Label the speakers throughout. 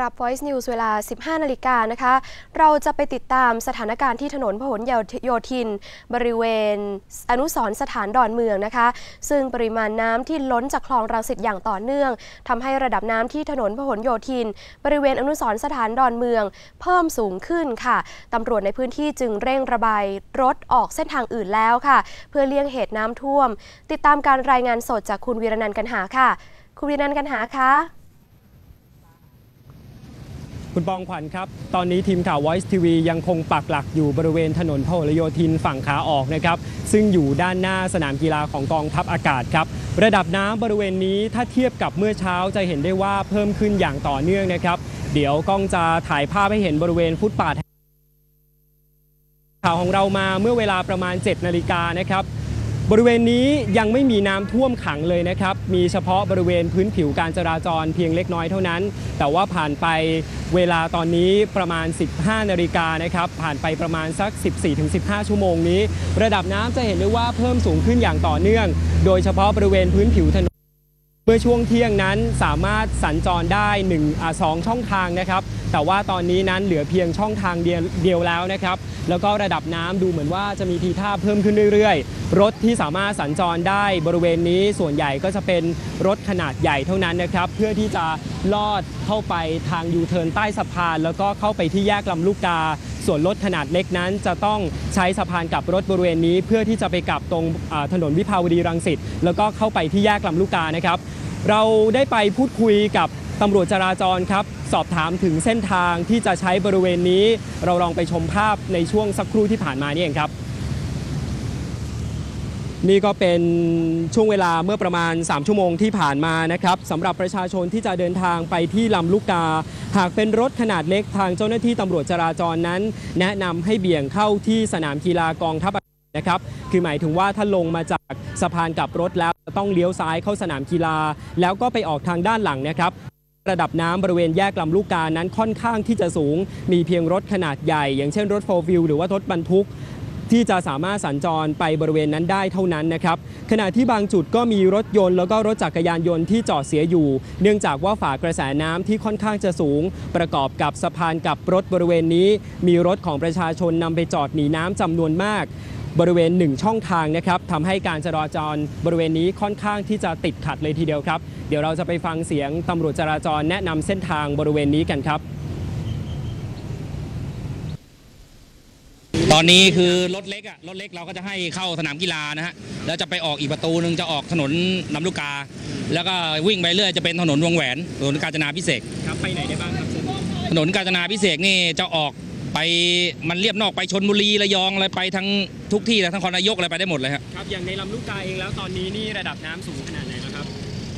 Speaker 1: รับ Voice News เวลา 15 นาฬิกานะคะ เราจะไปติดตามสถานการณ์ที่ถนนพหลโยธิน บริเวณอนุสรสถานดอนเมืองนะคะ ซึ่งปริมาณน้ำที่ล้นจากคลองรังสิตอย่างต่อเนื่องทำให้ระดับน้ำที่ถนนพหลโยธิน บริเวณอนุสรสถานดอนเมือง เพิ่มสูงขึ้นค่ะตำรวจในพื้นที่จึงเร่งระบายรถออกเส้นทางอื่นแล้วค่ะ เพื่อเลี่ยงเหตุน้ำท่วม ติดตามการรายงานสดจากคุณวีรนันท์กันหาค่ะ คุณวีรนันท์กันหาคะ
Speaker 2: คุณปองขวัญครับ ตอนนี้ทีมข่าว Voice TV ยังคงปักหลักอยู่บริเวณถนนพหลโยธินฝั่งขาออกนะครับ ซึ่งอยู่ด้านหน้าสนามกีฬาของกองทัพอากาศครับ ระดับน้ำบริเวณนี้ถ้าเทียบกับเมื่อเช้าจะเห็นได้ว่าเพิ่มขึ้นอย่างต่อเนื่องนะครับ เดี๋ยวกล้องจะถ่ายภาพให้เห็นบริเวณฟุตปาดข่าวของเรามาเมื่อเวลาประมาณ 7 นาฬิกานะครับ บริเวณนี้ยังไม่มีน้ำท่วมขังเลยนะครับ มีเฉพาะบริเวณพื้นผิวการจราจรเพียงเล็กน้อยเท่านั้น แต่ว่าผ่านไปเวลาตอนนี้ประมาณ 15 นาฬิกานะครับ ผ่านไปประมาณสัก 14-15 ชั่วโมงนี้ ระดับน้ำจะเห็นได้ว่าเพิ่มสูงขึ้นอย่างต่อเนื่อง โดยเฉพาะบริเวณพื้นผิวถนน เมื่อช่วงเที่ยงนั้นสามารถสัญจรได้1อ่าสองช่องทางนะครับ แต่ว่าตอนนี้นั้นเหลือเพียงช่องทางเดียวเดียวแล้วนะครับ แล้วก็ระดับน้ำดูเหมือนว่าจะมีทีท่าเพิ่มขึ้นเรื่อยๆ รถที่สามารถสัญจรได้บริเวณนี้ส่วนใหญ่ก็จะเป็นรถขนาดใหญ่เท่านั้นนะครับ เพื่อที่จะลอดเข้าไปทางยูเทิร์นใต้สะพาน แล้วก็เข้าไปที่แยกลำลูกกา ส่วนรถขนาดเล็กนั้นจะต้องใช้สะพานกลับรถบริเวณนี้ เพื่อที่จะไปกลับตรงถนนวิภาวดีรังสิตแล้วก็เข้าไปที่แยกลำลูกกานะครับ เราได้ไปพูดคุยกับตำรวจจราจรครับ สอบถามถึงเส้นทางที่จะใช้บริเวณนี้ เราลองไปชมภาพในช่วงสักครู่ที่ผ่านมานี่เองครับ นี่ก็เป็นช่วงเวลาเมื่อประมาณ 3 ชั่วโมงที่ผ่านมานะครับสำหรับประชาชนที่จะเดินทางไปที่ลำลูกกา หากเป็นรถขนาดเล็กทางเจ้าหน้าที่ตำรวจจราจรนั้น แนะนำให้เบี่ยงเข้าที่สนามกีฬากองทัพอากนะครับคือหมายถึงว่าถ้าลงมาจากสะพานกลับรถแล้วต้องเลี้ยวซ้ายเข้าสนามกีฬา แล้วก็ไปออกทางด้านหลังนะครับระดับน้ำบริเวณแยกลำลูกกานั้นค่อนข้างที่จะสูง มีเพียงรถขนาดใหญ่ อย่างเช่นรถโฟล์วิวหรือว่ารถบรรทุก ที่จะสามารถสัญจรไปบริเวณนั้นได้เท่านั้นนะครับขณะที่บางจุดก็มีรถยนต์แล้วก็รถจักรยานยนต์ที่จอดเสียอยู่ เนื่องจากว่าฝากระแสน้ำที่ค่อนข้างจะสูง ประกอบกับสะพานกับรถบริเวณนี้ มีรถของประชาชนนำไปจอดหนีน้ำจำนวนมากบริเวณหนึ่งช่องทางนะครับทำให้การจราจรบริเวณนี้ค่อนข้างที่จะติดขัดเลยทีเดียวครับ เดี๋ยวเราจะไปฟังเสียงตำรวจจราจรแนะนำเส้นทางบริเวณนี้กันครับ
Speaker 3: ตอนนี้คือรถเล็กอะรถเล็กเราก็จะให้เข้าสนามกีฬานะฮะแล้วจะไปออกอีกประตูหนึ่งจะออกถนนลำลูกกา แล้วก็วิ่งไปเรื่อยจะเป็นถนนวงแหวนถนนกาญจนาพิเศษก
Speaker 2: ครับไปไหนได้บ้างครับเส้นนี้
Speaker 3: ถนนกาญจนาพิเศษกนี่จะออกไปมันเรียบนอกไปชนบุรีระยองอะไรไปทั้งทุกที่เลยทั้งคอนายกอะไรไปได้หมดเลยฮะ
Speaker 2: ครับอย่างในลำลูกกาเองแล้วตอนนี้นี่ระดับน้ำสูงขนาดไหนแล้วครับ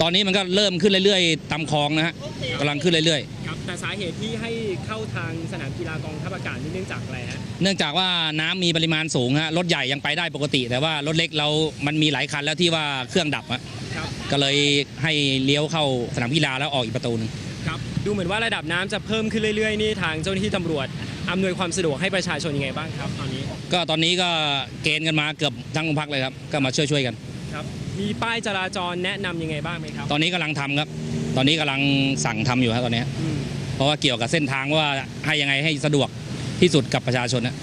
Speaker 3: ตอนนี้มันก็เริ่มขึ้นเรื่อยๆตามคลองนะฮะกำลังขึ้นเรื่อย
Speaker 2: ครับ แต่สาเหตุที่ให้เข้าทางสนามกีฬากองทัพอากาศนี่เนื่องจากอะไรฮะ
Speaker 3: ๆเนื่องจากว่าน้ำมีปริมาณสูงฮะรถใหญ่ยังไปได้ปกติ แต่ว่ารถเล็กเรา มันมีหลายคันแล้วที่ว่าเครื่องดับอะ
Speaker 2: ครับ
Speaker 3: ก็เลยให้เลี้ยวเข้าสนามกีฬาแล้วออกอีกประตูหนึง
Speaker 2: ครับดูเหมือนว่าระดับน้ำจะเพิ่มขึ้นเรื่อยๆนี่ทางเจ้าหน้าที่ตำรวจอำนวยความสะดวกให้ประชาชนยังไงบ้างครับตอนนี้
Speaker 3: ก็ตอนนี้ก็เกณฑ์กันมาเกือบทั้งโรงพักเลยครับก็มาช่วยๆกัน
Speaker 2: ครับมีป้ายจราจรแนะนำยังไงบ้างไหมครับ
Speaker 3: ตอนนี้กำลังทำครับ ตอนนี้กำลังสั่งทำอยู่ครับตอนนี้
Speaker 2: อืม
Speaker 3: เพราะว่าเกี่ยวกับเส้นทางว่าให้ยังไงให้สะดวกที่สุดกับประชาชนนะ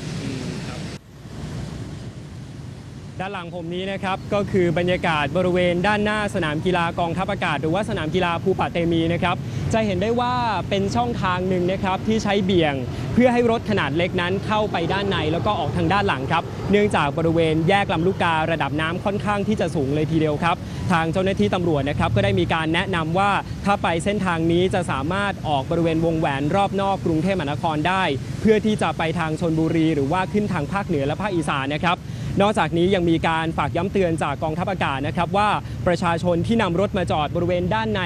Speaker 2: ด้านหลังผมนี้นะครับก็คือบรรยากาศบริเวณด้านหน้าสนามกีฬากองทัพอากาศ หรือว่าสนามกีฬาภูป่าเตมีนะครับจะเห็นได้ว่าเป็นช่องทางหนึ่งนะครับที่ใช้เบี่ยง เพื่อให้รถขนาดเล็กนั้นเข้าไปด้านในแล้วก็ออกทางด้านหลังครับ เนื่องจากบริเวณแยกลำลูกการะดับน้ำค่อนข้างที่จะสูงเลยทีเดียวครับ ทางเจ้าหน้าที่ตำรวจนะครับก็ได้มีการแนะนำว่าถ้าไปเส้นทางนี้จะสามารถออกบริเวณวงแหวนรอบนอกกรุงเทพมหานครได้ เพื่อที่จะไปทางชนบุรี หรือว่าขึ้นทางภาคเหนือและภาคอีสานนะครับ นอกจากนี้ยังมีการฝากย้ำเตือนจากกองทัพอากาศนะครับว่าประชาชนที่นำรถมาจอดบริเวณด้านใน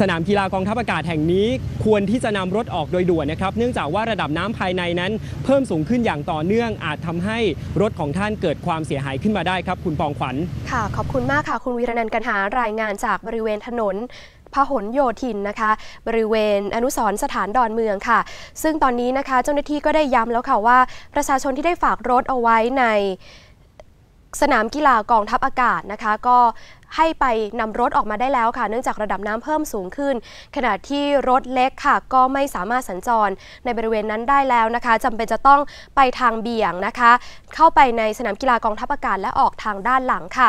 Speaker 2: สนามกีฬากองทัพอากาศแห่งนี้ควรที่จะนำรถออกโดยด่วนนะครับ เนื่องจากว่าระดับน้ำภายในนั้น เพิ่มสูงขึ้นอย่างต่อเนื่องอาจทำให้รถของท่านเกิดความเสียหายขึ้นมาได้ครับ คุณปองขวัญ
Speaker 1: ค่ะ ขอบคุณมากค่ะ คุณวีรนันท์กันหารายงานจากบริเวณถนนพหลโยธินนะคะ บริเวณอนุสรสถานดอนเมืองค่ะ ซึ่งตอนนี้นะคะ เจ้าหน้าที่ก็ได้ย้ำแล้วค่ะว่า ประชาชนที่ได้ฝากรถเอาไว้ใน สนามกีฬากองทัพอากาศนะคะก็ให้ไปนำรถออกมาได้แล้วค่ะ เนื่องจากระดับน้ำเพิ่มสูงขึ้น ขณะที่รถเล็กค่ะ ก็ไม่สามารถสัญจรในบริเวณนั้นได้แล้วนะคะจำเป็นจะต้องไปทางเบี่ยงนะคะ เข้าไปในสนามกีฬากองทัพอากาศและออกทางด้านหลังค่ะ